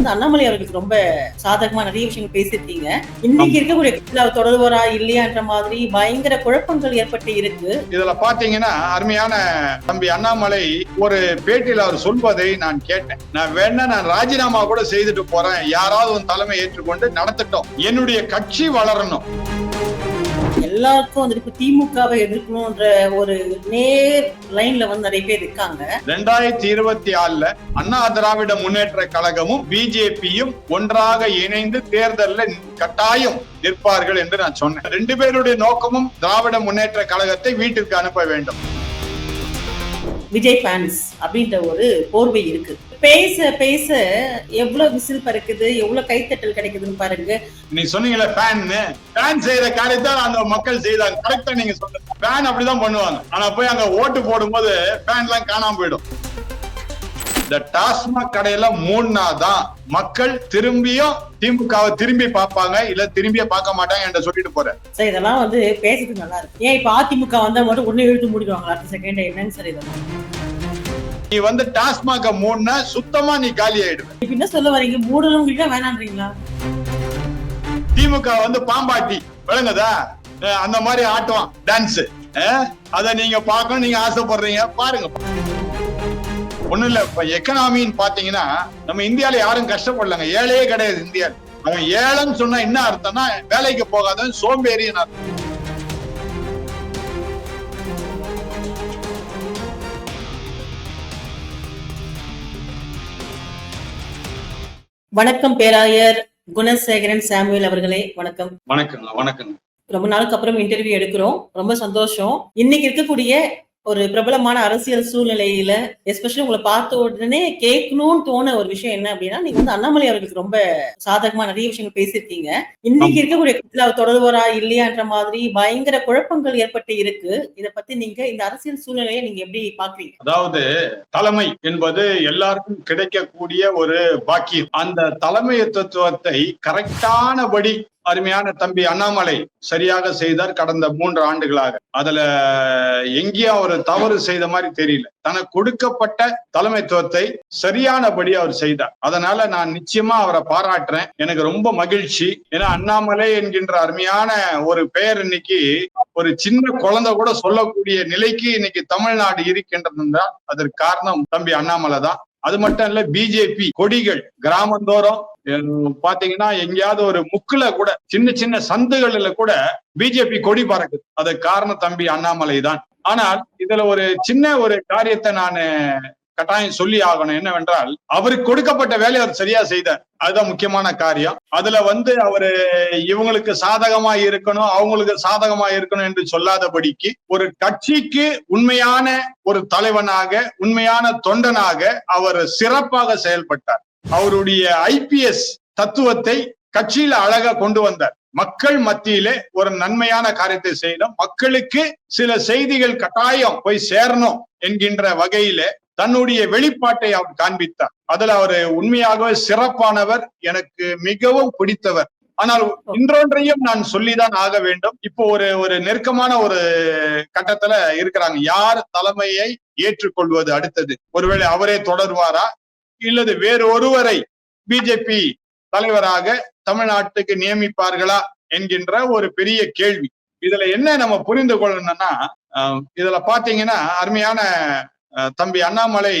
வந்து அண்ணாமலை அவர்களுக்கு ரொம்ப சாதகமா நிறைய விஷயங்கள் பேசியிருக்கீங்க. இன்னைக்கு இருக்கக்கூடிய தொடர்வரா இல்லையான்ற மாதிரி பயங்கர குழப்பங்கள் ஏற்பட்டு இருக்கு. இதுல பாத்தீங்கன்னா அருமையான தம்பி அண்ணாமலை ஒரு பேட்டியில் அவர் சொல்வதை நான் கேட்டேன். நான் வேணா நான் ராஜினாமா கூட செய்துட்டு போறேன். யாராவது ஒரு தலைமை ஏற்றுக்கொண்டு நடத்தட்டும். என்னுடைய கட்சி வளரணும். எல்லாருக்கும் வந்துட்டு திமுகவை எதிர்க்கணும்ன்ற ஒரு நேர் லைன்ல வந்து நிறைய பேர் இருக்காங்க. ரெண்டாயிரத்தி இருபத்தி ஆறுல அண்ணா திராவிட முன்னேற்ற கழகமும் பிஜேபியும் ஒன்றாக இணைந்து தேர்தலில் கட்டாயம் நிற்பார்கள் என்று நான் சொன்னேன். ரெண்டு பேருடைய நோக்கமும் திராவிட முன்னேற்ற கழகத்தை வீட்டிற்கு அனுப்ப வேண்டும். விஜய் ஃபேன்ஸ் அப்படின்ற ஒரு போர்வை இருக்கு. பேச பேச எவ்வளவு விசில் பறக்குது எவ்வளவு கைத்தட்டல் கிடைக்குதுன்னு பாருங்க. நீ சொன்னீங்கல்ல ஃபேன் ஃபேன் செய்யற காரியத்தை அந்த மக்கள் செய்தாங்க. கரெக்டா நீங்க சொல்லுங்க ஃபேன் அப்படிதான் பண்ணுவாங்க. ஆனா போய் அங்க ஓட்டு போடும்போது ஃபேன் எல்லாம் காணாம போயிடும். இந்த டாஸ்மாக் கடையில மூணாதான் மக்கள் திரும்பியும் திமுகவை திரும்பி பார்ப்பாங்க இல்ல திரும்பியே பார்க்க மாட்டாங்க என்று சொல்லிட்டு போறேன். சார் இதெல்லாம் வந்து பேசுறதுக்கு நல்லா இருக்கு. ஏன் இப்ப அதிமுக வந்தா மட்டும் உடனே இழுத்து மூடிடுவாங்க அடுத்த செகண்ட் என்னன்னு சார் இதெல்லாம்? நீ வந்து டாஸ்மாக மூணுனா சுத்தமா நீ காலி ஆயிடுவ. இப்ப என்ன சொல்ல வரீங்க? மூடலவங்க வேணான்றீங்களா? திமுக வந்து பாம்பாட்டி விளங்குதா? அந்த மாதிரி ஆட்டுவான் டான்ஸ் அத நீங்க பார்க்கணும் நீங்க ஆசைப்படுறீங்க பாருங்க. ஒண்ணும் இல்ல. இப்ப எக்கனாமின்னு பாத்தீங்கன்னா நம்ம இந்தியால யாரும் கஷ்டப்படலங்க. ஏழையே கிடையாது இந்தியா அவன் ஏழைன்னு சொன்னா என்ன அர்த்தம்னா வேலைக்கு போகாதவன் சோம்பேறின்னு அர்த்தம். வணக்கம் பேராயர் குணசேகரன் சாமுவேல் அவர்களே வணக்கம். வணக்கங்க வணக்கங்க. ரொம்ப நாளுக்கு அப்புறம் இன்டர்வியூ எடுக்கிறோம். ரொம்ப சந்தோஷம். இன்னைக்கு இருக்கக்கூடிய ஒரு பிரபலமான அரசியல் சூழ்நிலையில எஸ்பெஷலி உங்களை பார்த்த உடனே கேட்கணும்னு தோண ஒரு விஷயம் என்ன அப்படின்னா நீங்க வந்து அண்ணாமலை அவர்களுக்கு ரொம்ப சாதகமா நிறைய விஷயங்கள் பேசியிருக்கீங்க. இன்னைக்கு இருக்கக்கூடிய கட்சியில அவர் தொடர்வரா இல்லையான்ற மாதிரி பயங்கர குழப்பங்கள் ஏற்பட்டு இருக்கு. இத பத்தி நீங்க இந்த அரசியல் சூழ்நிலையை நீங்க எப்படி பாக்குறீங்க அதாவது தலைமை என்பது எல்லாருக்கும் கிடைக்கக்கூடிய ஒரு பாக்கியம். அந்த தலைமைத்துவத்தை கரெக்டானபடி அருமையான தம்பி அண்ணாமலை சரியாக செய்தார் கடந்த மூன்று ஆண்டுகளாக. அதுல எங்கேயும் அவர் தவறு செய்த மாதிரி தெரியல. தனக்கு கொடுக்கப்பட்ட தலைமைத்துவத்தை சரியானபடி அவர் செய்தார். அதனால நான் நிச்சயமா அவரை பாராட்டுறேன். எனக்கு ரொம்ப மகிழ்ச்சி. ஏன்னா அண்ணாமலை என்கின்ற அருமையான ஒரு பெயர் இன்னைக்கு ஒரு சின்ன குழந்தை கூட சொல்லக்கூடிய நிலைக்கு இன்னைக்கு தமிழ்நாடு இருக்கின்றது என்றால் அதற்கு காரணம் தம்பி அண்ணாமலை தான் அது மட்டும் இல்ல பிஜேபி கொடிகள் கிராமந்தோறும் பாத்தீங்கன்னா எங்கேயாவது ஒரு முக்குல கூட சின்ன சின்ன சந்துகளில கூட பிஜேபி கொடி பறக்குது. அது காரணம் தம்பி அண்ணாமலை தான். ஆனால் இதுல ஒரு சின்ன ஒரு காரியத்தை நான் கட்டாயம் சொல்லி ஆகணும். என்னவென்றால் அவருக்கு கொடுக்கப்பட்ட வேலையை அவர் சரியா செய்தார். அதுதான் முக்கியமான காரியம். அதுல வந்து அவரு இவங்களுக்கு சாதகமா இருக்கணும் அவங்களுக்கு சாதகமா இருக்கணும் என்று சொல்லாதபடிக்கு ஒரு கட்சிக்கு உண்மையான ஒரு தலைவனாக உண்மையான தொண்டனாக அவர் சிறப்பாக செயல்பட்டார். அவருடைய ஐபிஎஸ் தத்துவத்தை கட்சியில அழகா கொண்டு வந்தார். மக்கள் மத்தியிலே ஒரு நன்மையான காரியத்தை செய்யணும். மக்களுக்கு சில செய்திகள் கட்டாயம் போய் சேரணும் என்கின்ற வகையிலே தன்னுடைய வெளிப்பாட்டை அவர் காண்பித்தார். அதுல அவரு உண்மையாகவே சிறப்பானவர் எனக்கு மிகவும் பிடித்தவர். ஆனால் இன்றொன்றையும் நான் சொல்லிதான் ஆக வேண்டும். இப்போ ஒரு ஒரு நெருக்கமான ஒரு கட்டத்துல இருக்கிறாங்க. யார் தலைமையை ஏற்றுக்கொள்வது அடுத்தது? ஒருவேளை அவரே தொடர்வாரா? இல்லது வேறு ஒருவரை பிஜேபி தலைவராக தமிழ்நாட்டுக்கு நியமிப்பார்களா என்கின்ற ஒரு பெரிய கேள்வி. இதுல என்ன நம்ம புரிந்து கொள்ளணும்னா இதுல பாத்தீங்கன்னா அருமையான தம்பி அண்ணாமலை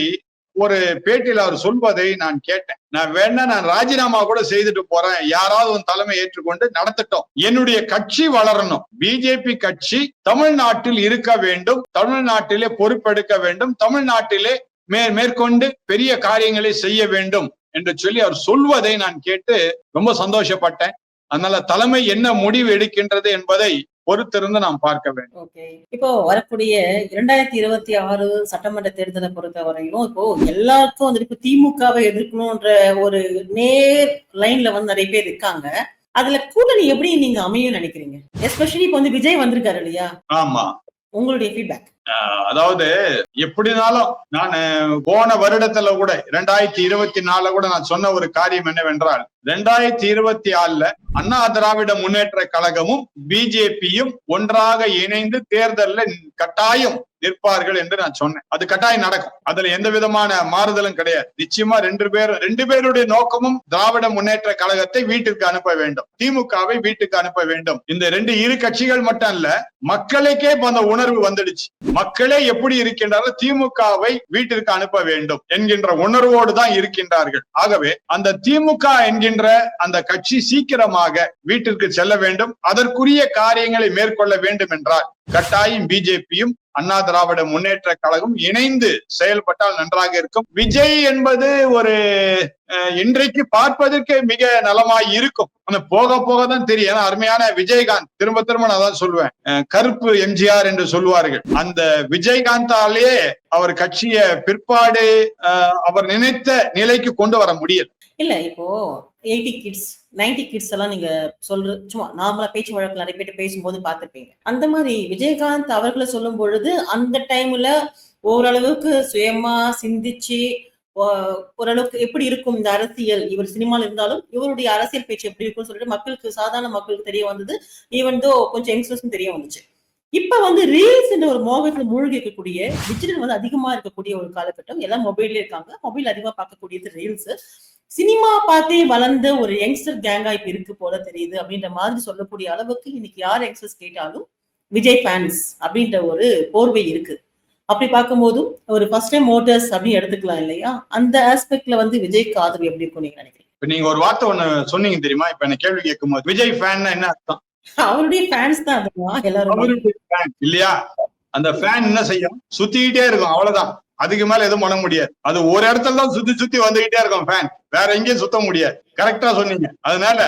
ஒரு பேட்டியில் அவர் சொல்வதை நான் கேட்டேன். நான் வேணா நான் ராஜினாமா கூட செய்துட்டு போறேன். யாராவது உன் தலைமை ஏற்றுக்கொண்டு நடத்திட்டோம். என்னுடைய கட்சி வளரணும். பிஜேபி கட்சி தமிழ்நாட்டில் இருக்க வேண்டும். தமிழ்நாட்டிலே பொறுப்பெடுக்க வேண்டும். தமிழ்நாட்டிலே மே மேற்கொண்டு பெரிய காரியங்களை செய்ய வேண்டும் என்று சொல்லி அவர் சொல்வதை நான் கேட்டு ரொம்ப சந்தோஷப்பட்டேன். அதனால தலைமை என்ன முடிவு எடுக்கின்றது என்பதை பொறுத்திருந்து நாம் பார்க்க வேண்டும். இப்போ வரக்கூடிய இரண்டாயிரத்தி இருபத்தி ஆறு சட்டமன்ற தேர்தலை பொறுத்த வரையிலும் இப்போ எல்லாருக்கும் வந்து இப்ப திமுகவை எதிர்க்கணும்ன்ற ஒரு நேர் லைன்ல வந்து நிறைய பேர் இருக்காங்க. அதுல கூட்டணி எப்படி நீங்க அமையும் நினைக்கிறீங்க? எஸ்பெஷலி இப்போ வந்து விஜய் வந்திருக்காரு இல்லையா? ஆமா. உங்களுடைய ஃபீட்பேக் அதாவது எப்படினாலும் நான் போன வருடத்துல கூட இரண்டாயிரத்தி இருபத்தி நாலுல கூட நான் சொன்ன ஒரு காரியம் என்னவென்றால் ரெண்டாயிரத்தி இருபத்தி ஆறுல அண்ணா திராவிட முன்னேற்ற கழகமும் பிஜேபியும் ஒன்றாக இணைந்து தேர்தலில் கட்டாயம் நிற்பார்கள் என்று நான் சொன்னேன். அது கட்டாயம் நடக்கும். அதுல எந்த விதமான மாறுதலும் கிடையாது. நிச்சயமா ரெண்டு பேரும் ரெண்டு பேருடைய நோக்கமும் திராவிட முன்னேற்ற கழகத்தை வீட்டுக்கு அனுப்ப வேண்டும். திமுகவை வீட்டுக்கு அனுப்ப வேண்டும். இந்த ரெண்டு இரு கட்சிகள் மட்டும் இல்ல மக்களுக்கே இப்ப அந்த உணர்வு வந்துடுச்சு. மக்களே எப்படி இருக்கின்றார்கள் திமுகவை வீட்டிற்கு அனுப்ப வேண்டும் என்கின்ற உணர்வோடு தான் இருக்கின்றார்கள். ஆகவே அந்த திமுக என்கின்ற அந்த கட்சி சீக்கிரமாக வீட்டிற்கு செல்ல வேண்டும். அதற்குரிய காரியங்களை மேற்கொள்ள வேண்டும் என்றால் கட்டாயம் பிஜேபியும் அண்ணா திராவிட முன்னேற்ற கழகம் இணைந்து செயல்பட்டால் நன்றாக இருக்கும். விஜய் என்பது ஒரு இன்றைக்கு பார்ப்பதற்கு மிக நலமாய் இருக்கும். அந்த போக போக தான் தெரியும். ஏன்னா அருமையான விஜயகாந்த் திரும்ப திரும்ப நான் தான் சொல்லுவேன் கருப்பு எம்ஜிஆர் என்று சொல்வார்கள் அந்த விஜயகாந்தாலே அவர் கட்சிய பிற்பாடு அவர் நினைத்த நிலைக்கு கொண்டு வர முடியல. இல்ல இப்போ எயிட்டி கிட்ஸ் நைன்டி கிட்ஸ் எல்லாம் நீங்க சொல்ற சும்மா நார்மலா பேச்சு வழக்கு நிறைய பேர் பேசும்போது பார்த்திருப்பீங்க. அந்த மாதிரி விஜயகாந்த் அவர்களை சொல்லும் பொழுது அந்த டைம்ல ஓரளவுக்கு சுயமா சிந்திச்சு ஓரளவுக்கு எப்படி இருக்கும் இந்த அரசியல் இவர் சினிமால இருந்தாலும் இவருடைய அரசியல் பேச்சு எப்படி இருக்கும்னு சொல்லிட்டு மக்களுக்கு சாதாரண மக்களுக்கு தெரிய வந்தது. ஈவன் தோ கொஞ்சம் யங்ஸ்டர்ஸும் தெரிய வந்துச்சு. இப்ப வந்து ரீல்ஸ் என்ற ஒரு மோகத்துல மூழ்கி இருக்கக்கூடிய டிஜிட்டல் வந்து அதிகமா இருக்கக்கூடிய ஒரு காலகட்டம். எல்லாம் மொபைல்ல இருக்காங்க. மொபைல் அதிகமா பார்க்கக்கூடியது ரீல்ஸ் சினிமா பார்த்தே வளர்ந்த ஒரு யங்ஸ்டர் கேங்கா இப்ப இருக்கு போல தெரியுது அப்படின்ற மாதிரி சொல்லக்கூடிய அளவுக்கு இன்னைக்கு யார் யங்ஸ்டர்ஸ் கேட்டாலும் விஜய் ஃபேன்ஸ் அப்படின்ற ஒரு போர்வை இருக்கு. அப்படி பார்க்கும்போதும் ஒரு ஃபர்ஸ்ட் டைம் மோட்டர்ஸ் அப்படின்னு எடுத்துக்கலாம் இல்லையா? அந்த ஆஸ்பெக்ட்ல வந்து விஜய்க்கு ஆதரவு எப்படி இருக்கும் நீங்க நினைக்கிறீங்க? இப்ப நீங்க ஒரு வார்த்தை ஒண்ணு சொன்னீங்க தெரியுமா? இப்ப என்ன கேள்வி கேட்கும் போது விஜய் ஃபேன் என்ன அர்த்தம்? அவருடைய ஃபேன்ஸ் தான் அதுதான் எல்லாரும் இல்லையா? அந்த ஃபேன் என்ன செய்யும்? சுத்திக்கிட்டே இருக்கும் அவ்வளவுதான். அதுக்கு மேல எதுவும் பண்ண முடியாது. அது ஒரு இடத்துல தான் சுத்தி சுத்தி வந்துகிட்டே இருக்கும் ஃபேன் வேற எங்கேயும் சுத்த முடியாது. கரெக்டா சொன்னீங்க. அதனால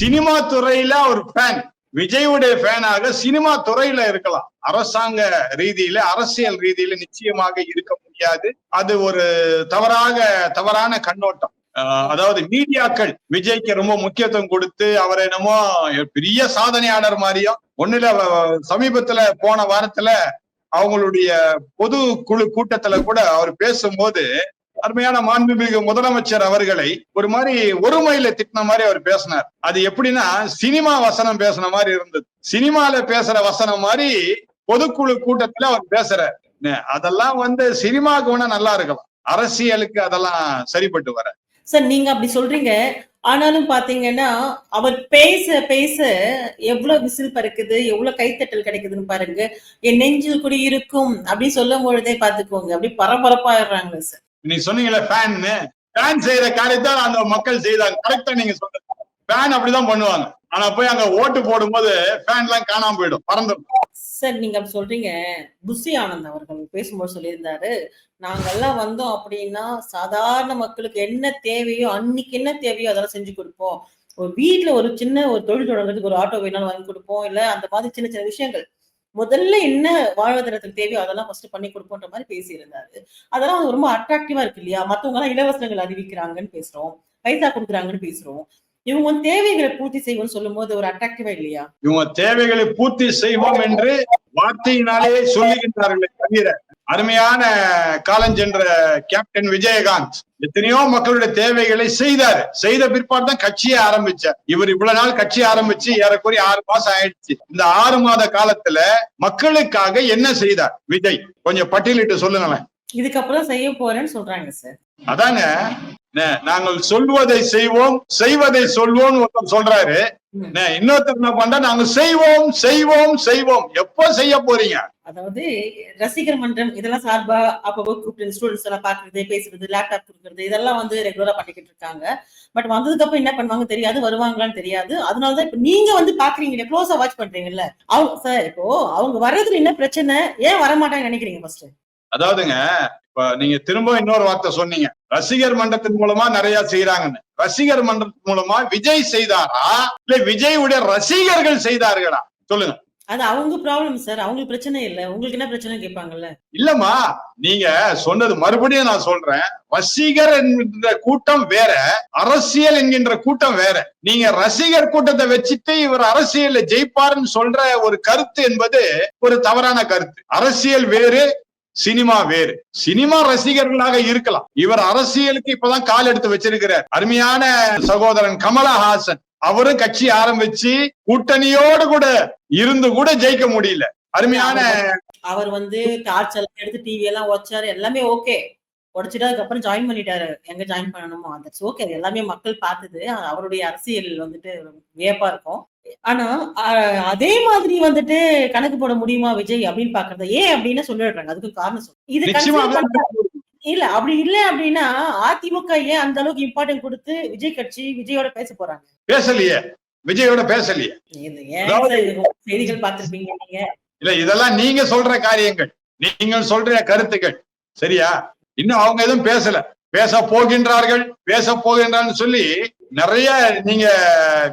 சினிமா துறையில ஒரு ஃபேன் விஜயுடைய ஃபேனாக சினிமா துறையில இருக்கலாம். அரசாங்க ரீதியில அரசியல் ரீதியில நிச்சயமாக இருக்க முடியாது. அது ஒரு தவறாக தவறான கண்ணோட்டம். அதாவது மீடியாக்கள் விஜய்க்கு ரொம்ப முக்கியத்துவம் கொடுத்து அவர் என்னமோ பெரிய சாதனையாளர் மாதிரியும் ஒண்ணுல சமீபத்துல போன வாரத்துல அவங்களுடைய பொது குழு கூட்டத்துல கூட அவர் பேசும்போது அருமையான மாண்புமிகு முதலமைச்சர் அவர்களை ஒரு மாதிரி ஒருமையில திட்டின மாதிரி அவர் பேசினார். அது எப்படின்னா சினிமா வசனம் பேசின மாதிரி இருந்தது. சினிமால பேசுற வசனம் மாதிரி பொதுக்குழு கூட்டத்துல அவர் பேசுறார். அதெல்லாம் வந்து சினிமாவுக்கு வேணா நல்லா இருக்கலாம். அரசியலுக்கு அதெல்லாம் சரிப்பட்டு வர சார் நீங்க அப்படி சொல்றீங்க. ஆனாலும் பாத்தீங்கன்னா அவர் பேச பேச எவ்வளவு விசில் பறக்குது எவ்வளவு கைத்தட்டல் கிடைக்குதுன்னு பாருங்க. என் நெஞ்சில் குடி இருக்கும் அப்படி சொல்லும் பொழுதே பாத்துக்கோங்க. அப்படி பரபரப்பாயிடுறாங்க சார் நீ சொன்னீங்கல்ல ஃபேன் ஃபேன் செய்யற காரியத்தான் அந்த மக்கள் செய்தாங்க. கரெக்டா நீங்க சொல்ற ஃபேன் அப்படிதான் பண்ணுவாங்க. ஆனா போய் அங்க ஓட்டு போடும்போது ஃபேன் எல்லாம் காணாம போயிடும். பறந்துடும் சார் நீங்க அப்படி சொல்றீங்க. புஷி ஆனந்த் அவர்கள் பேசும்போது சொல்லியிருந்தாரு. நாங்கெல்லாம் வந்தோம் அப்படின்னா சாதாரண மக்களுக்கு என்ன தேவையோ அன்னைக்கு என்ன தேவையோ அதெல்லாம் செஞ்சு கொடுப்போம். ஒரு வீட்ல ஒரு சின்ன ஒரு தொழில் தொடங்குறதுக்கு ஒரு ஆட்டோ வேணாலும் வாங்கி கொடுப்போம். இல்ல அந்த மாதிரி சின்ன சின்ன விஷயங்கள். முதல்ல என்ன வாழ்வாதாரத்துக்கு தேவையோ அதெல்லாம் ஃபர்ஸ்ட் பண்ணி கொடுப்போன்ற மாதிரி பேசியிருந்தாரு. அதெல்லாம் வந்து ரொம்ப அட்ராக்டிவா இருக்கு இல்லையா? மத்தவங்க எல்லாம் இலவசங்கள் அறிவிக்கிறாங்கன்னு பேசுறோம். பைசா கொடுக்குறாங்கன்னு பேசுறோம். இவங்க உன் தேவைகளை பூர்த்தி செய்வோம்னு சொல்லும் போது ஒரு அட்ராக்டிவா இல்லையா? இவங்க தேவைகளை பூர்த்தி செய்வோம் என்று வார்த்தையினாலே சொல்லுகின்றார்களே தவிர அருமையான காலஞ்சென்ற கேப்டன் விஜயகாந்த் எத்தனையோ மக்களுடைய தேவைகளை செய்தார். செய்த பிற்பாடு தான் கட்சியை ஆரம்பிச்சார். இவர் இவ்வளவு நாள் கட்சி ஆரம்பிச்சு ஏறக்குறைய ஆறு மாசம் ஆயிடுச்சு. இந்த ஆறு மாத காலத்துல மக்களுக்காக என்ன செய்தார்? விஜய் கொஞ்சம் பட்டியலிட்டு சொல்லுங்களேன். இதுக்கப்புறம் செய்ய போறேன்னு சொல்றாங்க சார் அதாங்க நாங்கள் சொல்வதை செய்வோம் செய்வதை சொல்வோம் ஒருத்தர் சொல்றாரு. இன்னொருத்தர் என்ன பண்றா நாங்க செய்வோம் செய்வோம் செய்வோம். எப்போ செய்ய போறீங்க? அதாவது ரசிகர் மன்றம் இதெல்லாம் சார்பா அப்பப்போ கூப்பிட்டு ஸ்டூடெண்ட்ஸ் எல்லாம் பாக்குறது பேசுறது லேப்டாப் கொடுக்கறது இதெல்லாம் வந்து ரெகுலரா பண்ணிக்கிட்டு இருக்காங்க. பட் வந்ததுக்கு அப்புறம் என்ன பண்ணுவாங்க தெரியாது வருவாங்களான்னு தெரியாது. அதனாலதான் இப்ப நீங்க வந்து பாக்குறீங்க க்ளோஸா வாட்ச் பண்றீங்கல்ல. அவங்க சார் இப்போ அவங்க வர்றதுல என்ன பிரச்சனை? ஏன் வரமாட்டாங்கன்னு நினைக்கிறீங்க ஃபர்ஸ்ட் அதாவதுங்க இப்ப நீங்க திரும்ப இன்னொரு வார்த்தை சொன்னீங்க. ரசிகர் மன்றத்தின் மூலமா நிறைய செய்யறாங்கன்னு ரசிகர் மன்றத்தின் மூலமா விஜய் செய்தாரா? இல்ல விஜயுடைய ரசிகர்கள் செய்தார்களா? சொல்லுங்க. அது அவங்க ப்ராப்ளம் சார் அவங்களுக்கு பிரச்சனை இல்ல. உங்களுக்கு என்ன பிரச்சனை கேட்பாங்கல்ல? இல்லம்மா நீங்க சொன்னது மறுபடியும் நான் சொல்றேன். ரசிகர் என்கின்ற கூட்டம் வேற அரசியல் என்கின்ற கூட்டம் வேற. நீங்க ரசிகர் கூட்டத்தை வச்சுட்டு இவர் அரசியல்ல ஜெயிப்பாருன்னு சொல்ற ஒரு கருத்து என்பது ஒரு தவறான கருத்து. அரசியல் வேறு சினிமா வேறு. சினிமா ரசிகர்களாக இருக்கலாம். இவர் அரசியலுக்கு இப்பதான் கால் எடுத்து வச்சிருக்கிறார். அருமையான சகோதரன் கமலஹாசன் அவரும் கட்சி ஆரம்பிச்சு கூட்டணியோடு கூட இருந்து கூட ஜெயிக்க முடியல. அருமையான அவர் வந்து டார்ச் எல்லாம் எடுத்து டிவி எல்லாம் வச்சாரு. எல்லாமே ஓகே உடைச்சிட்டு அதுக்கப்புறம் ஜாயின் பண்ணிட்டாரு. எங்க ஜாயின் பண்ணணுமோ அந்த ஓகே அது எல்லாமே மக்கள் பார்த்தது. அவருடைய அரசியல் வந்துட்டு வியப்பா இருக்கும். ஆனா அதே மாதிரி வந்துட்டு கணக்கு போட முடியுமா விஜய் அப்படின்னு பாக்குறது ஏன் அப்படின்னு சொல்லிடுறாங்க. அதுக்கு காரணம் சொல்லு. இது இல்ல அப்படி இல்ல அப்படின்னா அதிமுக ஏன் அந்த அளவுக்கு இம்பார்ட்டன்ட் கொடுத்து விஜய் கட்சி விஜயோட பேச போறாங்க? பேசலையே. விஜயோட பேசலையே. செய்திகள் பார்த்திருப்பீங்க நீங்க? இல்ல இதெல்லாம் நீங்க சொல்ற காரியங்கள். நீங்கள் சொல்ற கருத்துக்கள். சரியா? இன்னும் அவங்க எதுவும் பேசல. பேச போகின்றார்கள் பேச போகின்றான்னு சொல்லி நிறைய நீங்க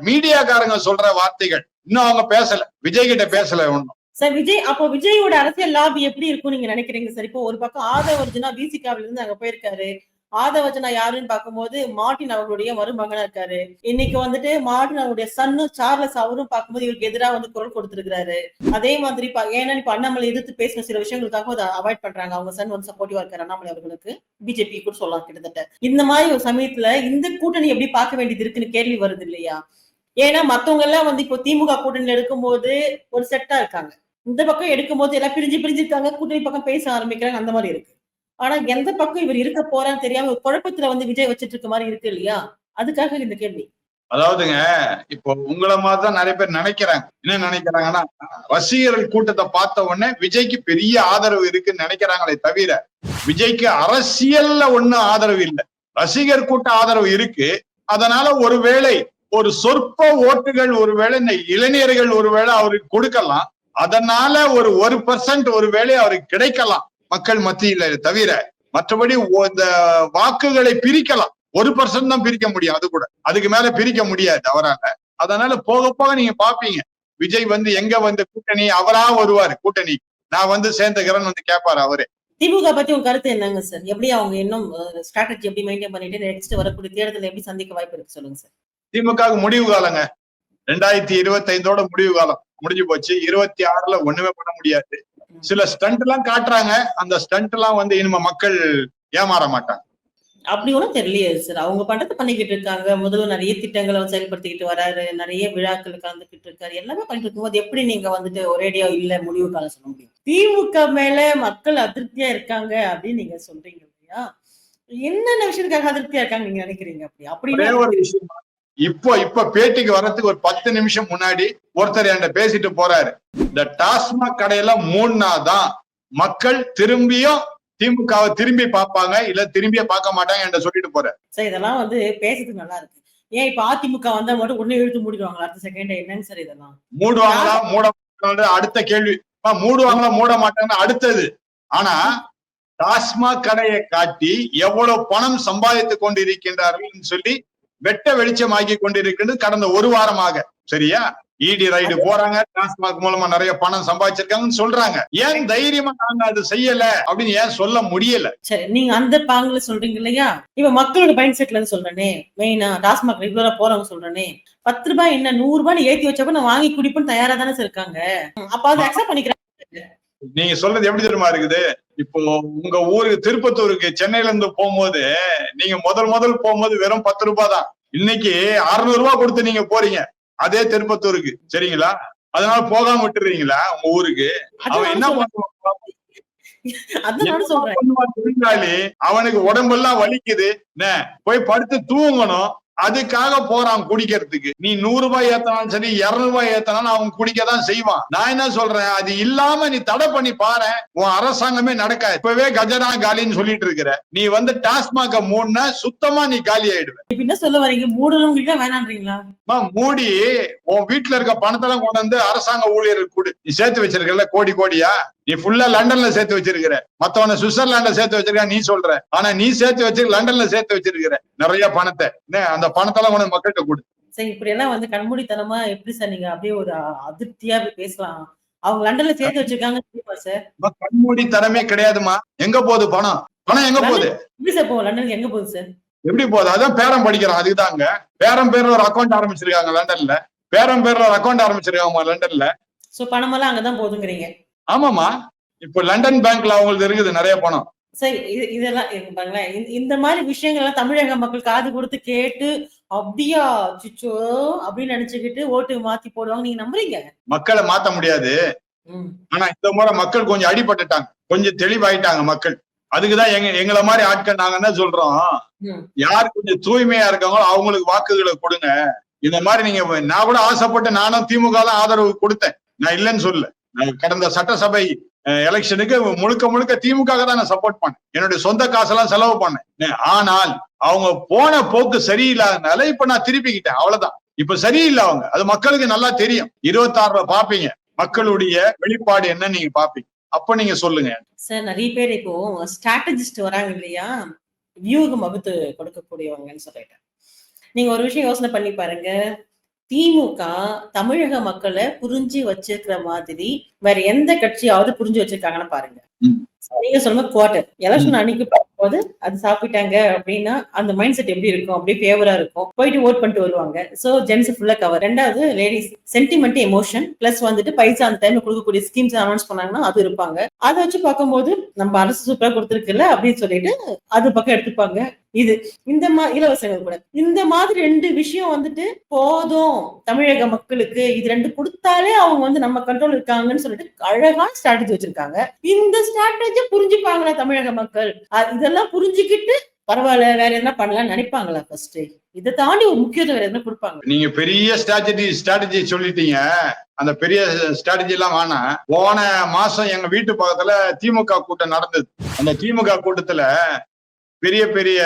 மீடியாக்காரங்க சொல்ற வார்த்தைகள் இன்னும் அவங்க பேசல. விஜய் கிட்ட பேசல ஒண்ணும். சார் விஜய் அப்போ விஜயோட அரசியல் லாபி எப்படி இருக்கும் நீங்க நினைக்கிறீங்க சார்? இப்போ ஒரு பக்கம் ஆதவர்ஜுனா விசிகாவில இருந்து அங்க போயிருக்காரு. ஆதவச்சனா யாருன்னு பார்க்கும்போது மார்டின் அவர்களுடைய மருமகனா இருக்காரு. இன்னைக்கு வந்துட்டு மார்டின் அவருடைய சன்னு சார்லஸ் அவரும் பார்க்கும்போது இவருக்கு எதிராக வந்து குரல் கொடுத்துருக்காரு அதே மாதிரி பா- ஏன்னா இப்ப அண்ணாமலை எதிர்த்து பேசின சில விஷயங்களுக்காக அதை அவாய்ட் பண்றாங்க. அவங்க சன் வந்து சப்போர்ட்டிவா இருக்காரு அண்ணாமலை அவர்களுக்கு. பிஜேபி கூட சொல்லலாம் கிட்டத்தட்ட. இந்த மாதிரி ஒரு சமயத்துல இந்த கூட்டணி எப்படி பார்க்க வேண்டியது இருக்குன்னு கேள்வி வருது இல்லையா? ஏன்னா மத்தவங்க எல்லாம் வந்து இப்போ திமுக கூட்டணியில இருக்கும்போது ஒரு செட்டா இருக்காங்க. இந்த பக்கம் எடுக்கும்போது எல்லாம் பிரிஞ்சு பிரிஞ்சு இருக்காங்க கூட்டணி பக்கம் பேச ஆரம்பிக்கிறாங்க. அந்த மாதிரி இருக்கு. ஆனா எந்த பக்கம் இவர் இருக்க போறான்னு தெரியாம குழப்பத்துல வந்து விஜய் வச்சிட்டு இருக்க மாதிரி இருக்கு இல்லையா? அதுக்காக இந்த கேள்வி. அதாவதுங்க இப்போ உங்களை மாதிரி தான் நிறைய பேர் நினைக்கிறாங்க. என்ன நினைக்கிறாங்கன்னா ரசிகர்கள் கூட்டத்தை பார்த்த உடனே விஜய்க்கு பெரிய ஆதரவு இருக்குன்னு நினைக்கிறாங்களே தவிர விஜய்க்கு அரசியல்ல ஒண்ணும் ஆதரவு இல்லை. ரசிகர் கூட்ட ஆதரவு இருக்கு. அதனால ஒருவேளை ஒரு சொற்ப ஓட்டுகள் ஒருவேளை இந்த இளைஞர்கள் ஒருவேளை அவருக்கு கொடுக்கலாம். அதனால ஒரு ஒரு பர்சன்ட் ஒருவேளை அவருக்கு கிடைக்கலாம். மக்கள் மத்தியில தவிர மற்றபடி இந்த வாக்குகளை பிரிக்கலாம். ஒரு பர்சன்ட் தான் பிரிக்க முடியும் அது கூட. அதுக்கு மேல பிரிக்க முடியாது அவரால. அதனால போக போக நீங்க பாப்பீங்க. விஜய் வந்து எங்க வந்து கூட்டணி? அவரா வருவாரு கூட்டணி. நான் வந்து சேர்ந்துக்கிறேன்னு வந்து கேட்பாரு அவரு. திமுக பத்தி உங்க கருத்து என்னங்க சார்? எப்படி அவங்க இன்னும் ஸ்ட்ராட்டஜி எப்படி மெயின்டைன் பண்ணிட்டு நெக்ஸ்ட் வரக்கூடிய தேர்தல் எப்படி சந்திக்க வாய்ப்பு இருக்கு சொல்லுங்க சார். திமுக முடிவு காலங்க. ரெண்டாயிரத்தி இருபத்தி ஐந்தோட முடிவு காலம். முடிஞ்சு போச்சு. இருபத்தி ஆறுல ஒண்ணுமே பண்ண முடியாது. சில ஸ்டண்ட் எல்லாம் காட்டுறாங்க. அந்த ஸ்டண்ட் எல்லாம் வந்து இனிமே மக்கள் ஏமாற மாட்டாங்க. அப்படி ஒன்றும் தெரியலையே சார் அவங்க பண்றது பண்ணிக்கிட்டு இருக்காங்க. முதல்ல நிறைய திட்டங்களை செயல்படுத்திக்கிட்டு வராரு. நிறைய விழாக்கள் கலந்துக்கிட்டு இருக்காரு. எல்லாமே பண்ணிட்டு இருக்கும்போது எப்படி நீங்க வந்துட்டு ஒரேடியா இல்ல முடிவு காலம் சொல்ல முடியும்? திமுக மேல மக்கள் அதிருப்தியா இருக்காங்க அப்படின்னு நீங்க சொல்றீங்க இல்லையா? என்னென்ன விஷயத்துக்காக அதிருப்தியா இருக்காங்க நீங்க நினைக்கிறீங்க அப்படி? ஒரே அப்படின்னு ஒரு விஷயம் இப்போ இப்ப பேட்டிக்கு வர்றதுக்கு ஒரு பத்து நிமிஷம் முன்னாடி ஒருத்தர் என்கிட்ட பேசிட்டு போறாரு. இந்த டாஸ்மாக் கடையெல்லாம் மூடினாதான் மக்கள் திரும்பியும் திமுகவை திரும்பி பார்ப்பாங்க இல்ல திரும்பியே பார்க்க மாட்டாங்க என்கிட்ட சொல்லிட்டு போறாரு. சார் இதெல்லாம் வந்து பேசுறதுக்கு நல்லா இருக்கு. ஏன் இப்ப அதிமுக வந்தா மட்டும் உடனே இழுத்து மூடிடுவாங்க அடுத்த செகண்ட் என்னன்னு சார் இதெல்லாம்? மூடுவாங்களா மூட அடுத்த கேள்வி. மூடுவாங்களா மூட மாட்டாங்கன்னா அடுத்தது. ஆனா டாஸ்மாக் கடையை காட்டி எவ்வளவு பணம் சம்பாதித்து கொண்டிருக்கின்றார்கள் சொல்லி வெட்ட ஆகி கொண்டிருக்கின்றது கடந்த ஒரு வாரமாக. சரியா? இடி ரைடு போறாங்க டாஸ்மாக் மூலமா நிறைய பணம் சம்பாதிச்சிருக்காங்கன்னு சொல்றாங்க. ஏன் தைரியமா நாங்க அது செய்யல அப்படின்னு ஏன் சொல்ல முடியல? சரி நீங்க அந்த பாங்குல சொல்றீங்க இல்லையா? இப்ப மக்களோட மைண்ட் செட்ல இருந்து சொல்றேனே. மெயினா டாஸ்மாக் ரெகுலரா போறவங்க சொல்றேனே. பத்து ரூபாய் என்ன நூறு ரூபாய் ஏத்தி வச்சப்ப நான் வாங்கி குடிப்புன்னு தயாரா தானே இருக்காங்க? அப்ப அதை அக்செப்ட் பண்ணிக்கிறாங்க. நீங்க சொல்றது எப்படி தெரியுமா இருக்குது? இப்போ உங்க ஊருக்கு திருப்பத்தூருக்கு சென்னையில இருந்து போகும்போது நீங்க முதல் முதல் போகும்போது வெறும் பத்து ரூபாய் தான் இன்னைக்கு அறுநூறு ரூபாய் கொடுத்து நீங்க போறீங்க. அதே திருப்பத்தூருக்கு. சரிங்களா? அதனால போகாம விட்டுறீங்களா உங்க ஊருக்கு? அவன் என்ன பண்ணுவான்? தொழிலாளி? அவனுக்கு உடம்பெல்லாம் வலிக்குது. போய் படுத்து தூங்கணும். அதுக்காக போறான் குடிக்கிறதுக்கு. நீ நூறு ரூபாய் ஏத்தனாலும் சரி இருநூறு ரூபாய் ஏத்தனாலும் அவன் குடிக்கதான் செய்வான். நான் என்ன சொல்றேன்? அது இல்லாம நீ தடை பண்ணி பாரு உன் அரசாங்கமே நடக்காது. இப்பவே கஜனா காலின்னு சொல்லிட்டு இருக்கிற. நீ வந்து டாஸ்மாக மூணுனா சுத்தமா நீ காலி ஆயிடுவ. இப்ப என்ன சொல்ல வரீங்க? மூடலவங்க வேணான்றீங்களா? மூடி. உன் வீட்டுல இருக்க பணத்தெல்லாம் கொண்டு வந்து அரசாங்க ஊழியருக்கு கொடு. நீ சேர்த்து வச்சிருக்கல கோடி கோடியா? நீ ஃபுல்லா லண்டன்ல சேர்த்து வச்சிருக்கிற. மத்தவன சுவிட்சர்லாண்ட்ல சேர்த்து வச்சிருக்க நீ சொல்ற. ஆனா நீ சேர்த்து வச்சிருக்க லண்டன்ல சேர்த்து வச்சிருக்கிற. நிறைய பணத்தை. அந்த பணத்தெல்லாம் வந்து மக்கள்கிட்ட கொடு. சரி இப்படி எல்லாம் வந்து கண்மூடித்தனமா எப்படி சார் நீங்க அப்படியே ஒரு அதிருப்தியா பேசலாம்? அவங்க லண்டன்ல சேர்த்து வச்சிருக்காங்க சார்? அம்மா, கண்மூடி தரமே கிடையாதுமா. எங்க போகுது பணம்? பணம் எங்க போகுது? எப்படி சார் போவோம் லண்டனுக்கு எங்க போகுது சார்? எப்படி போகுது? அதான் பேரம் படிக்கிறான். அதுதாங்க பேரம் பேர்ல ஒரு அக்கௌண்ட் ஆரம்பிச்சிருக்காங்க லண்டன்ல. பேரம் பேர்ல ஒரு அக்கௌண்ட் ஆரம்பிச்சிருக்காங்க லண்டன்ல. சோ பணமெல்லாம் அங்கதான் போகுதுங்கிறீங்க ஆமாமா இப்ப லண்டன் பேங்க்ல அவங்களுக்கு இருக்குது நிறைய பணம். சரி இது இதெல்லாம் பாருங்களேன். இந்த- மாதிரி விஷயங்கள் எல்லாம் தமிழக மக்கள் காது கொடுத்து கேட்டு அப்படியா சிச்சோ அப்படின்னு நினைச்சுக்கிட்டு ஓட்டு மாத்தி போடுவாங்க. நீங்க நம்புறீங்க? மக்களை மாத்த முடியாது. ஆனா இந்த முறை மக்கள் கொஞ்சம் அடிபட்டுட்டாங்க. கொஞ்சம் தெளிவாயிட்டாங்க மக்கள். அதுக்குதான் எங்க எங்களை மாதிரி ஆட்கள் நாங்க என்ன சொல்றோம். யார் கொஞ்சம் தூய்மையா இருக்காங்களோ அவங்களுக்கு வாக்குகளை கொடுங்க. இந்த மாதிரி நீங்க நான் கூட ஆசைப்பட்டு நானும் திமுக தான் ஆதரவு கொடுத்தேன். நான் இல்லைன்னு சொல்லல. நான் கடந்த சட்டசபை எலெக்ஷனுக்கு முழுக்க முழுக்க திமுக தான் நான் சப்போர்ட் பண்ணேன். என்னுடைய சொந்த காசெல்லாம் செலவு பண்ணேன். ஆனால் அவங்க போன போக்கு சரியில்லாதனால இப்ப நான் திருப்பிக்கிட்டேன். அவ்வளவுதான். இப்ப சரியில்லை அவங்க. அது மக்களுக்கு நல்லா தெரியும். இருபத்தாறுல பாப்பீங்க. மக்களுடைய வெளிப்பாடு என்ன நீங்க பாப்பீங்க. அப்ப நீங்க சொல்லுங்க. சார் நிறைய பேர் இப்போ ஸ்ட்ராட்டஜிஸ்ட் வராங்க இல்லையா? வியூகம் வகுத்து கொடுக்கக்கூடியவங்கன்னு சொல்லிட்டு. நீங்க ஒரு விஷயம் யோசனை பண்ணி பாருங்க. திமுக தமிழக மக்களை புரிஞ்சு வச்சிருக்கிற மாதிரி வேற எந்த கட்சியாவது புரிஞ்சு வச்சிருக்காங்கன்னு பாருங்க. நீங்க சொல்லுங்க குவார்டர் எலெக்ஷன் அன்னைக்கு பார்க்கும்போது அது சாப்பிட்டாங்க அப்படின்னா அந்த மைண்ட் செட் எப்படி இருக்கும்? அப்படியே ஃபேவரா இருக்கும். போயிட்டு ஓட் பண்ணிட்டு வருவாங்க. சோ ஜென்ஸ் ஃபுல்லா கவர் ரெண்டாவது லேடிஸ் சென்டிமெண்ட் எமோஷன் பிளஸ் வந்துட்டு பைசா அந்த டைம்ல கொடுக்கக்கூடிய ஸ்கீம்ஸ் அனௌன்ஸ் பண்ணாங்கன்னா அது இருப்பாங்க. அதை வச்சு பார்க்கும்போது நம்ம அரசு சூப்பரா கொடுத்துருக்குல்ல அப்படின்னு சொல்லிட்டு அது பக்கம் எடுத்துப்பாங்க. இது இந்த மா இலவசங்கள் கூட இந்த மாதிரி ரெண்டு விஷயம் வந்துட்டு போதும். தமிழக மக்களுக்கு இது ரெண்டு கொடுத்தாலே அவங்க வந்து நம்ம கண்ட்ரோல் இருக்காங்கன்னு சொல்லிட்டு அழகான ஸ்ட்ராட்டஜி வச்சிருக்காங்க. இந்த ஸ்ட்ராட்டஜி புரிஞ்சுப்பாங்களா தமிழக மக்கள்? இதெல்லாம் புரிஞ்சுக்கிட்டு பரவாயில்ல வேற என்ன பண்ணலாம்னு நினைப்பாங்களா ஃபர்ஸ்ட் இதை தாண்டி ஒரு முக்கியத்துவம் வேற என்ன கொடுப்பாங்க நீங்க பெரிய ஸ்ட்ராட்டஜி ஸ்ட்ராட்டஜி சொல்லிட்டீங்க. அந்த பெரிய ஸ்ட்ராட்டஜி எல்லாம் வேணாம் போன மாசம் எங்க வீட்டு பக்கத்துல திமுக கூட்டம் நடந்தது. அந்த திமுக கூட்டத்துல பெரிய பெரிய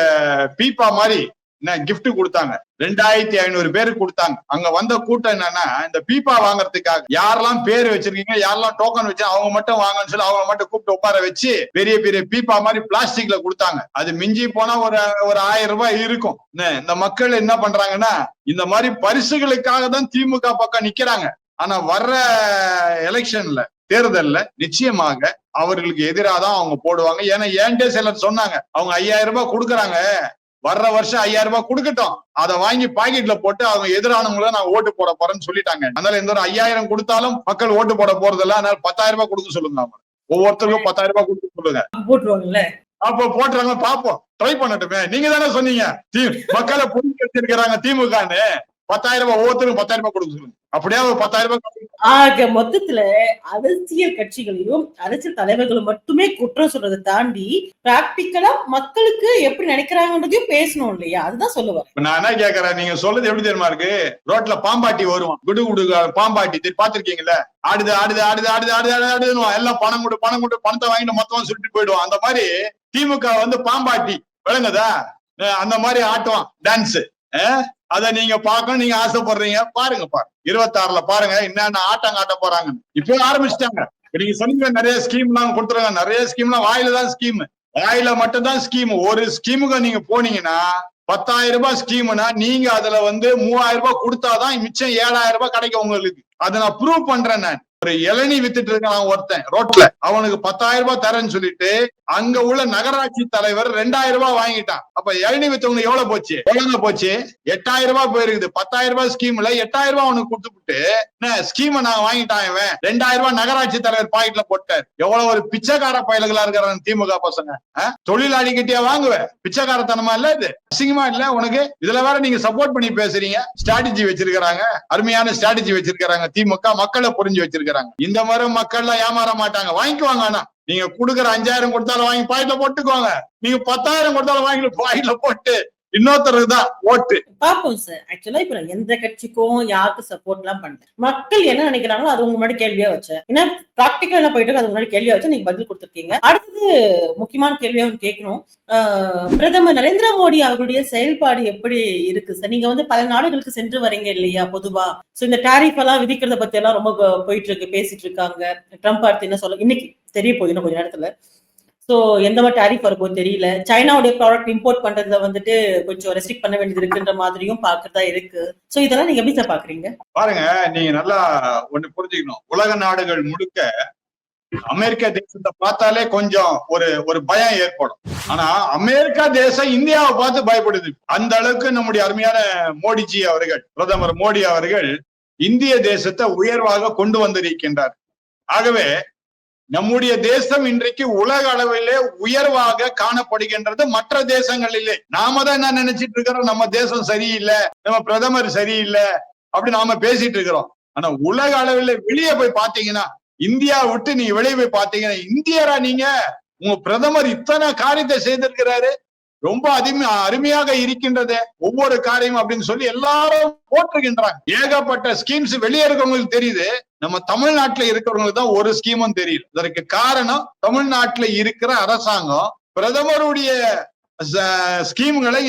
பீப்பா மாதிரி என்ன கிஃப்ட் கொடுத்தாங்க. ரெண்டாயிரத்தி ஐநூறு பேருக்கு கொடுத்தாங்க. அங்க வந்த கூட்டம் என்னன்னா இந்த பீப்பா வாங்குறதுக்காக யாரெல்லாம் பேர் வச்சிருக்கீங்க யாரெல்லாம் டோக்கன் வச்சு அவங்க மட்டும் வாங்கன்னு சொல்லி அவங்க மட்டும் கூப்பிட்டு உட்கார வச்சு பெரிய பெரிய பீப்பா மாதிரி பிளாஸ்டிக்ல கொடுத்தாங்க. அது மிஞ்சி போனா ஒரு ஒரு ஆயிரம் ரூபாய் இருக்கும். என்ன, இந்த மக்கள் என்ன பண்றாங்கன்னா இந்த மாதிரி பரிசுகளுக்காக தான் திமுக பக்கம் நிக்கிறாங்க. ஆனா வர்ற எலெக்ஷன்ல தேர்தல்ல நிச்சயமாக அவர்களுக்கு எதிராக தான் அவங்க போடுவாங்க. ஏன்னா ஏன்டே சிலர் சொன்னாங்க அவங்க ஐயாயிரம் ரூபாய் கொடுக்குறாங்க. வர்ற வருஷம் ஐயாயிரம் ரூபாய் கொடுக்கட்டும். அதை வாங்கி பாக்கெட்ல போட்டு அவங்க எதிரானவங்கள நான் ஓட்டு போட போறேன்னு சொல்லிட்டாங்க. அதனால இந்த ஒரு ஐயாயிரம் கொடுத்தாலும் மக்கள் ஓட்டு போட போறதில்ல. அதனால பத்தாயிரம் ரூபாய் கொடுக்க சொல்லுங்க அவங்க. ஒவ்வொருத்தருக்கும் பத்தாயிரம் ரூபாய் கொடுக்க சொல்லுங்க. போட்டுருவாங்கல்ல? அப்ப போட்டுறாங்க பாப்போம் ட்ரை பண்ணட்டுமே. நீங்க தானே சொன்னீங்க மக்களை புரிஞ்சு வச்சிருக்கிறாங்க திமுகன்னு. பத்தாயிரம் ரூபாய் ஒவ்வொருத்தருக்கும் பத்தாயிரம் ரூபாய் கொடுக்க சொல்லுங்க. அப்படியே ஒரு பத்தாயிரம் ரூபாய் ஆக மொத்தத்துல அரசியல் கட்சிகளையும் அரசியல் தலைவர்களும் மட்டுமே குற்றம் சொல்றதை தாண்டி பிராக்டிக்கலா மக்களுக்கு எப்படி நினைக்கிறாங்கன்றதையும் பேசணும் இல்லையா? அதுதான் சொல்லுவார் இப்ப நான் என்ன கேக்குறேன்? நீங்க சொல்றது எப்படி தெரியுமா இருக்கு? ரோட்ல பாம்பாட்டி வருவான். குடு குடு பாம்பாட்டி. பாத்திருக்கீங்கல்ல ஆடுது ஆடுது ஆடுது ஆடுது ஆடுது ஆடுது ஆடுதுன்னு எல்லாம் பணம் கொடு பணம் கொடு பணத்தை வாங்கிட்டு மொத்தமா சுட்டு போயிடுவான். அந்த மாதிரி திமுக வந்து பாம்பாட்டி. விளங்குதா? அந்த மாதிரி ஆட்டுவான். டான்ஸ் அத நீங்க பார்க்கணும் நீங்க ஆசைப்படுறீங்க பாருங்க பாருங்க. இருபத்தாறுல பாருங்க என்னென்ன ஆட்டம் காட்ட போறாங்க இப்போ ஆரம்பிச்சிட்டாங்க. நீங்க சொன்னீங்க நிறைய ஸ்கீம் எல்லாம் கொடுத்துருங்க. நிறைய ஸ்கீம்லாம் வாயில தான் ஸ்கீம் வாயில மட்டும் தான் ஸ்கீம் ஒரு ஸ்கீமுக்கு நீங்க போனீங்கன்னா பத்தாயிரம் ரூபாய் ஸ்கீம்னா நீங்க அதுல வந்து மூவாயிரம் ரூபாய் கொடுத்தாதான் மிச்சம் ஏழாயிரம் ரூபாய் கிடைக்கும் உங்களுக்கு. அதை நான் ப்ரூவ் பண்றேன் நான். ஒரு இளநி வித்துட்டு இருக்கான் ஒருத்தன் ரோட்ல. அவனுக்கு பத்தாயிரம் ரூபாய் தரேன்னு சொல்லிட்டு அங்க உள்ள நகராட்சி தலைவர் ரெண்டாயிரம் ரூபாய் வாங்கிட்டான். அப்ப இளநி வித்தவங்க எவ்வளவு போச்சு? எவ்வளவு போச்சு? எட்டாயிரம் ரூபாய் போயிருக்குது. பத்தாயிரம் ரூபாய் ஸ்கீம்ல எட்டாயிரம் ரூபாய் அவனுக்கு கொடுத்துட்டு என்ன ஸ்கீமை நான் வாங்கிட்டான் இவன். ரெண்டாயிரம் ரூபாய் நகராட்சி தலைவர் பாக்கெட்ல போட்டார். எவ்வளவு ஒரு பிச்சைக்கார பயல்களா இருக்கிறான் திமுக பசங்க. ஆ? தொழிலாளி கிட்டே வாங்குவேன் பிச்சைக்காரத்தனமா இல்ல இது? அசிங்கமா இல்ல உனக்கு? இதுல வேற நீங்க சப்போர்ட் பண்ணி பேசுறீங்க. ஸ்ட்ராட்டஜி வச்சிருக்காங்க அருமையான ஸ்ட்ராட்டஜி வச்சிருக்காங்க திமுக. மக்களை புரிஞ்சு வச்சிருக்காங்க இந்த மாதிரி மக்கள் எல்லாம் ஏமாற மாட்டாங்க. வாங்கிக்குவாங்க ஆனா. நீங்க கொடுக்குற அஞ்சாயிரம் கொடுத்தாலும் வாங்கி பாயில போட்டுக்குவாங்க நீங்க பத்தாயிரம் கொடுத்தாலும் வாங்கி பாயில போட்டு இன்னொருத்தருக்கு தான் ஓட்டு. பாப்போம் சார். ஆக்சுவலா இப்ப எந்த கட்சிக்கும் யாருக்கும் சப்போர்ட் எல்லாம் பண்ணல மக்கள் என்ன நினைக்கிறாங்களோ அது உங்க முன்னாடி கேள்வியா வச்சேன். ஏன்னா பிராக்டிக்கல் என்ன போயிட்டு அது முன்னாடி கேள்வியா வச்சு நீங்க பதில் கொடுத்துருக்கீங்க. அடுத்தது முக்கியமான கேள்வியா ஒண்ணு கேட்கணும். ஆஹ் பிரதமர் நரேந்திர மோடி அவர்களுடைய செயல்பாடு எப்படி இருக்கு சார்? நீங்க வந்து பல நாடுகளுக்கு சென்று வரீங்க இல்லையா பொதுவா? சோ இந்த டாரிஃப் எல்லாம் விதிக்கிறத பத்தி எல்லாம் ரொம்ப போயிட்டு இருக்கு பேசிட்டு இருக்காங்க. ட்ரம்ப் அடுத்து என்ன சொல்ல இன்னைக்கு தெரிய போகுது இன்னும் கொஞ்ச நேரத்துல. ஸோ எந்த மாதிரி டேரிஃப் வரப்போகுது தெரியல. சைனாவுடைய ப்ராடக்ட் இம்போர்ட் பண்றதுல வந்துட்டு கொஞ்சம் ரெஸ்ட்ரிக்ட் பண்ண வேண்டியது இருக்குன்ற மாதிரியும் பாக்குறதா இருக்கு. ஸோ இதெல்லாம் நீங்க எப்படி சார் பாக்குறீங்க பாருங்க நீங்க நல்லா ஒண்ணு புரிஞ்சுக்கணும். உலக நாடுகள் முழுக்க அமெரிக்க தேசத்தை பார்த்தாலே கொஞ்சம் ஒரு ஒரு பயம் ஏற்படும். ஆனா அமெரிக்கா தேசம் இந்தியாவை பார்த்து பயப்படுது. அந்த அளவுக்கு நம்முடைய அருமையான மோடிஜி அவர்கள் பிரதமர் மோடி அவர்கள் இந்திய தேசத்தை உயர்வாக கொண்டு வந்திருக்கின்றார். ஆகவே நம்முடைய தேசம் இன்றைக்கு உலக அளவிலே உயர்வாக காணப்படுகின்றது மற்ற தேசங்களிலே. நாம தான் என்ன நினைச்சிட்டு இருக்கிறோம்? நம்ம தேசம் சரியில்லை. நம்ம பிரதமர் சரியில்லை. அப்படி நாம பேசிட்டு இருக்கிறோம். ஆனா உலக அளவில் வெளியே போய் பாத்தீங்கன்னா இந்தியா விட்டு நீங்க வெளியே போய் பாத்தீங்கன்னா இந்தியரா நீங்க? உங்க பிரதமர் இத்தனை காரியத்தை செய்திருக்கிறாரு. ரொம்ப அதிமை அருமையாக இருக்கின்றது. ஒவ்வொரு காரியம் அப்படின்னு சொல்லி எல்லாரும் போட்டிருக்கின்றாங்க ஏகப்பட்ட ஸ்கீம்ஸ் வெளியே இருக்கவங்களுக்கு தெரியுது. நம்ம தமிழ்நாட்டுல இருக்கிறவங்களுக்கு தான் ஒரு ஸ்கீமும் தெரியுது இதற்கு காரணம் தமிழ்நாட்டுல இருக்கிற அரசாங்கம் பிரதமருடைய ஸ்கீம்களை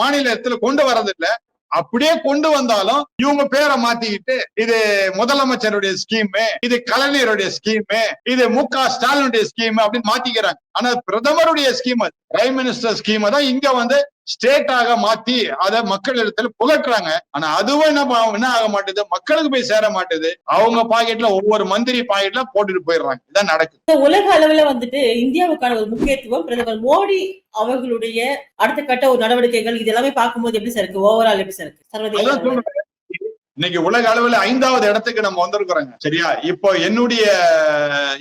மாநிலத்துல கொண்டு வரதில்லை. அப்படியே கொண்டு வந்தாலும் இவங்க பேரை மாத்திக்கிட்டு இது முதலமைச்சருடைய ஸ்கீமு இது கலைஞருடைய ஸ்கீமு இது மு க ஸ்டாலினுடைய ஸ்கீம் அப்படின்னு மாத்திக்கிறாங்க. ஆனா பிரதமருடைய ஸ்கீம் பிரைம் மினிஸ்டர் ஸ்கீம் தான் இங்க வந்து ஸ்டேட்டாக மாத்தி அதை மக்கள் இடத்துல புகட்டுறாங்க. ஆனா அதுவும் என்ன என்ன ஆக மாட்டேது? மக்களுக்கு போய் சேர மாட்டேது. அவங்க பாக்கெட்ல ஒவ்வொரு மந்திரி பாக்கெட்ல போட்டுட்டு போயிடுறாங்க. இதான் நடக்குது. உலக அளவுல வந்துட்டு இந்தியாவுக்கான ஒரு முக்கியத்துவம் பிரதமர் மோடி அவர்களுடைய அடுத்த கட்ட ஒரு நடவடிக்கைகள் இது எல்லாமே பார்க்கும்போது எப்படி சார் இருக்கு? ஓவரால் எப்படி சார் இருக்கு? சர்வதேச. இன்னைக்கு உலக அளவுல ஐந்தாவது இடத்துக்கு நம்ம வந்திருக்கிறோங்க. சரியா? இப்போ என்னுடைய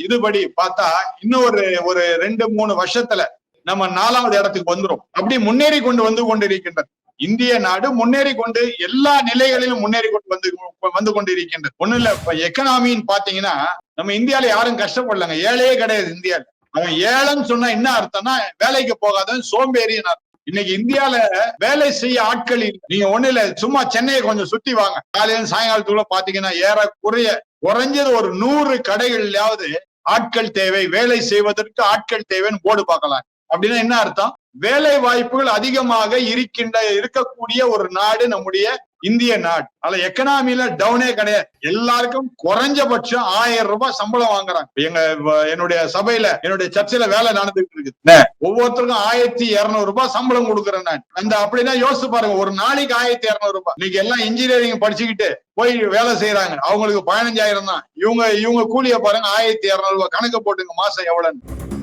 இதுபடி பார்த்தா இன்னும் ஒரு ஒரு ரெண்டு மூணு வருஷத்துல நம்ம நாலாவது இடத்துக்கு வந்துடும் அப்படி முன்னேறி கொண்டு வந்து கொண்டிருக்கின்றது. இந்திய நாடு முன்னேறி கொண்டு எல்லா நிலைகளிலும் முன்னேறி கொண்டு வந்து வந்து கொண்டு இருக்கின்றது ஒண்ணு இல்ல இப்ப எக்கனாமின்னு பாத்தீங்கன்னா நம்ம இந்தியால யாரும் கஷ்டப்படலங்க. ஏழையே கிடையாது இந்தியால. அவன் ஏழைன்னு சொன்னா என்ன அர்த்தம்னா வேலைக்கு போகாதவன் சோம்பேறின்னு அர்த்தம். இன்னைக்கு இந்தியால வேலை செய்ய ஆட்கள் இல்லை. நீங்க ஒண்ணு இல்ல சும்மா சென்னையை கொஞ்சம் சுத்தி வாங்க. காலையில சாயங்காலத்துக்குள்ள பாத்தீங்கன்னா ஏறக்குறைய குறைஞ்சது ஒரு நூறு கடைகள்லயாவது ஆட்கள் தேவை. வேலை செய்வதற்கு ஆட்கள் தேவைன்னு போர்டு பார்க்கலாம். அப்படின்னா என்ன அர்த்தம்? வேலை வாய்ப்புகள் அதிகமாக இருக்கின்ற இருக்கக்கூடிய ஒரு நாடு நம்முடைய இந்திய நாடு. அதுல எக்கனாமில டவுனே கிடையாது. எல்லாருக்கும் குறைஞ்சபட்சம் ஆயிரம் ரூபாய் சம்பளம் வாங்குறாங்க. எங்க என்னுடைய சபையில என்னுடைய சர்ச்சையில வேலை நடந்துட்டு இருக்குது. என்ன? ஒவ்வொருத்தருக்கும் ஆயிரத்தி இருநூறு ரூபாய் சம்பளம் கொடுக்குறேன் நான். அந்த அப்படின்னா யோசிச்சு பாருங்க ஒரு நாளைக்கு ஆயிரத்தி இருநூறு ரூபாய். இன்னைக்கு எல்லாம் இன்ஜினியரிங் படிச்சுக்கிட்டு போய் வேலை செய்யறாங்க அவங்களுக்கு பதினஞ்சாயிரம் தான். இவங்க இவங்க கூலிய பாருங்க ஆயிரத்தி இருநூறு ரூபாய். கணக்கு போட்டுங்க மாசம் எவ்வளவுன்னு.